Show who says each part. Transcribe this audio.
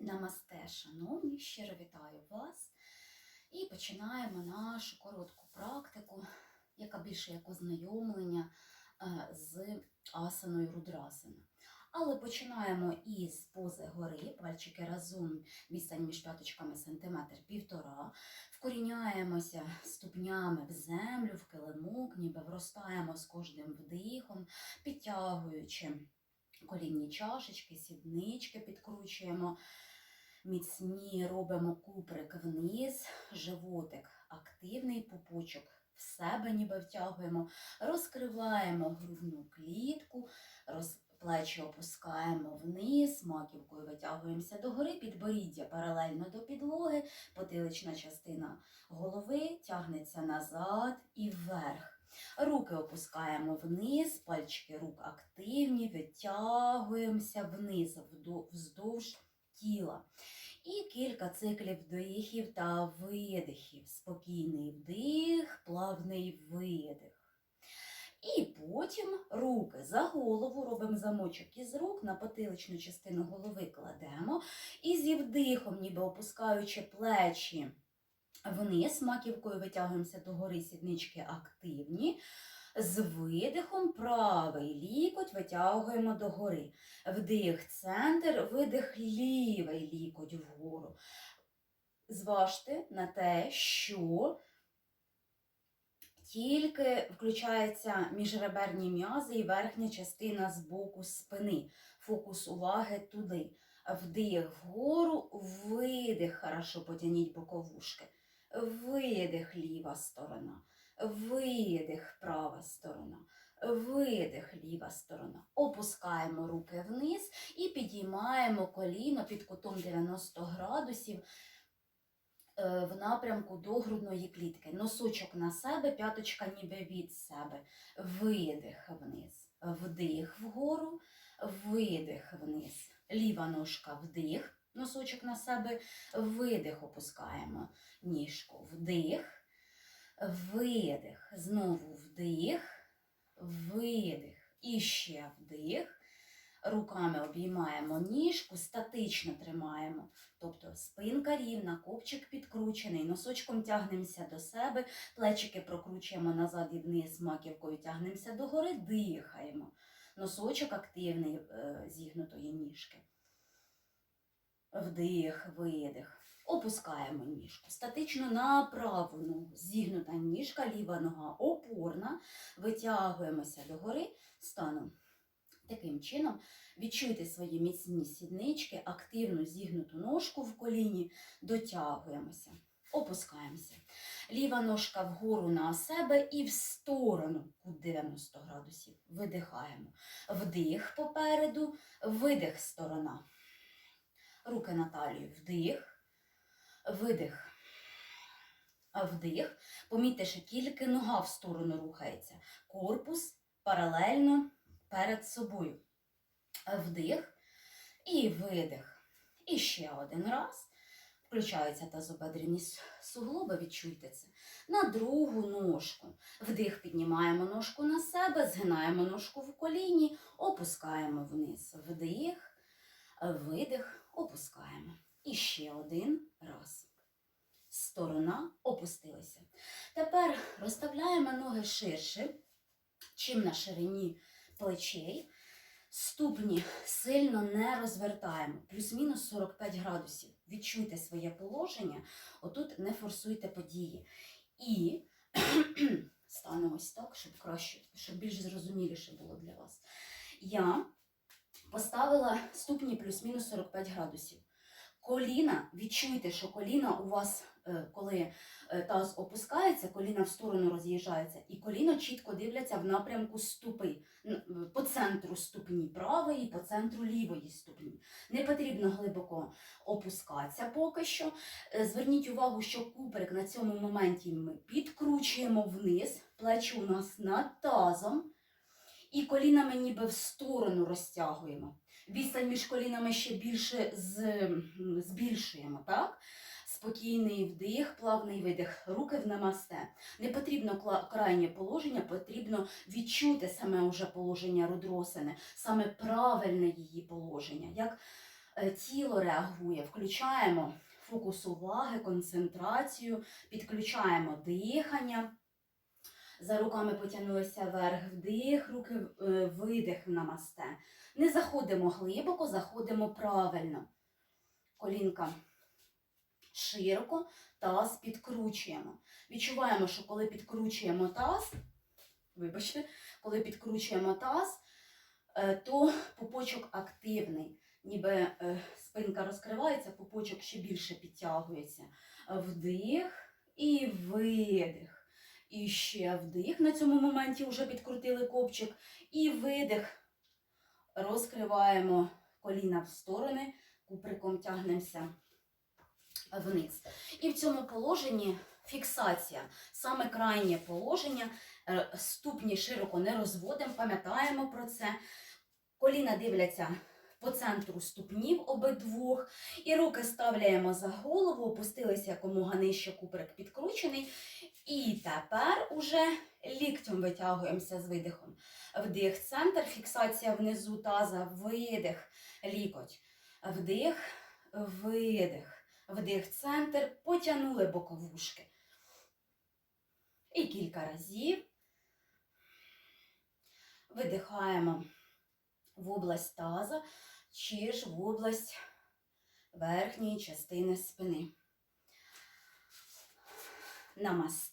Speaker 1: Намасте, шановні, щиро вітаю вас. І починаємо нашу коротку практику, яка більше як ознайомлення е, з асаною рудрасана. Але починаємо із пози гори, пальчики разом, відстань між п'яточками сантиметр півтора. Вкоріняємося ступнями в землю, в килимок, ніби вростаємо з кожним вдихом, підтягуючи колінні чашечки, сіднички підкручуємо. Міцні робимо куприк вниз, животик активний пупочок в себе ніби втягуємо, розкриваємо грудну клітку, роз... плечі опускаємо вниз, маківкою витягуємося догори, підборіддя паралельно до підлоги, потилична частина голови тягнеться назад і вверх. Руки опускаємо вниз, пальчики рук активні, витягуємося вниз, вздовж тіла. І кілька циклів вдихів та видихів. Спокійний вдих, плавний видих. І потім руки за голову, робимо замочок із рук, на потиличну частину голови кладемо. І зі вдихом, ніби опускаючи плечі вниз, маківкою витягуємося до гори, сіднички активні. З видихом правий лікоть витягуємо догори. Вдих центр, видих лівий лікоть вгору. Зважте на те, що тільки включаються міжреберні м'язи і верхня частина з боку спини. Фокус уваги туди. Вдих вгору, видих, хорошо потягніть боковушки. Видих ліва сторона. Видих права сторона. Видих ліва сторона. Опускаємо руки вниз і підіймаємо коліно під кутом 90 градусів е, в напрямку до грудної клітки. Носочок на себе, п'яточка ніби від себе. Видих вниз. Вдих вгору, видих вниз. Ліва ножка вдих, носочок на себе, видих опускаємо ніжку. Вдих, видих. Знову вдих, видих. І ще вдих. Руками обіймаємо ніжку, статично тримаємо. Тобто спинка рівна, копчик підкручений, носочком тягнемося до себе, плечики прокручуємо назад і вниз, маківкою тягнемося догори, дихаємо. Носочок активний е, зігнутої ніжки. Вдих, видих. Опускаємо ніжку. Статично на праву ногу. Зігнута ніжка, ліва нога опорна. Витягуємося догори станом. Таким чином відчуйте свої міцні сіднички, активну зігнуту ножку в коліні, дотягуємося, опускаємося. Ліва ножка вгору на себе і в сторону кут 90 градусів. Видихаємо. Вдих попереду, видих сторона. Руки на талію. Вдих, видих. Вдих. Помітьте, що тільки нога в сторону рухається. Корпус паралельно перед собою. Вдих і видих. І ще один раз. Включаються тазобедрені суглоби, відчуйте це. На другу ножку. Вдих, піднімаємо ножку на себе, згинаємо ножку в коліні, опускаємо вниз. Вдих, видих, опускаємо. І ще один раз. Сторона опустилася. Тепер розставляємо ноги ширше, чим на ширині плечей. Ступні сильно не розвертаємо, плюс-мінус 45 градусів. Відчуйте своє положення, отут не форсуйте події. І станемо ось так, щоб краще, щоб більш зрозуміліше було для вас. Я поставила ступні плюс-мінус 45 градусів. Коліна, відчуйте, що коліна у вас, е, коли е, таз опускається, коліна в сторону роз'їжджається, і коліна чітко дивляться в напрямку ступи, е, по центру ступні правої, по центру лівої ступні. Не потрібно глибоко опускатися поки що. Зверніть увагу, що куприк на цьому моменті ми підкручуємо вниз, плечі у нас над тазом, і колінами ніби в сторону розтягуємо. Відстань між колінами ще більше збільшуємо, так? Спокійний вдих, плавний видих, руки в намасте. Не потрібно крайнє положення, потрібно відчути саме уже положення рудросини, саме правильне її положення. Як е, тіло реагує. Включаємо фокус уваги, концентрацію, підключаємо дихання. За руками потягнулися вверх, вдих, руки е, видих в намасте. Не заходимо глибоко, заходимо правильно. Колінка широко, таз підкручуємо. Відчуваємо, що коли підкручуємо таз, вибачте, коли підкручуємо таз, е, то пупочок активний. Ніби е, спинка розкривається, пупочок ще більше підтягується. Вдих і видих. І ще вдих. На цьому моменті вже підкрутили копчик. І видих. Розкриваємо коліна в сторони, куприком тягнемося вниз. І в цьому положенні фіксація, саме крайнє положення, е, ступні широко не розводимо, пам'ятаємо про це. Коліна дивляться по центру ступнів обидвох. І руки ставляємо за голову, опустилися якомога нижче, куприк підкручений. І тепер уже ліктем витягуємося з видихом. Вдих, центр, фіксація внизу таза, видих, лікоть. Вдих, видих. Вдих, центр, потягнули боковушки. І кілька разів. Видихаємо в область таза чи ж в область верхньої частини спини. Намасте.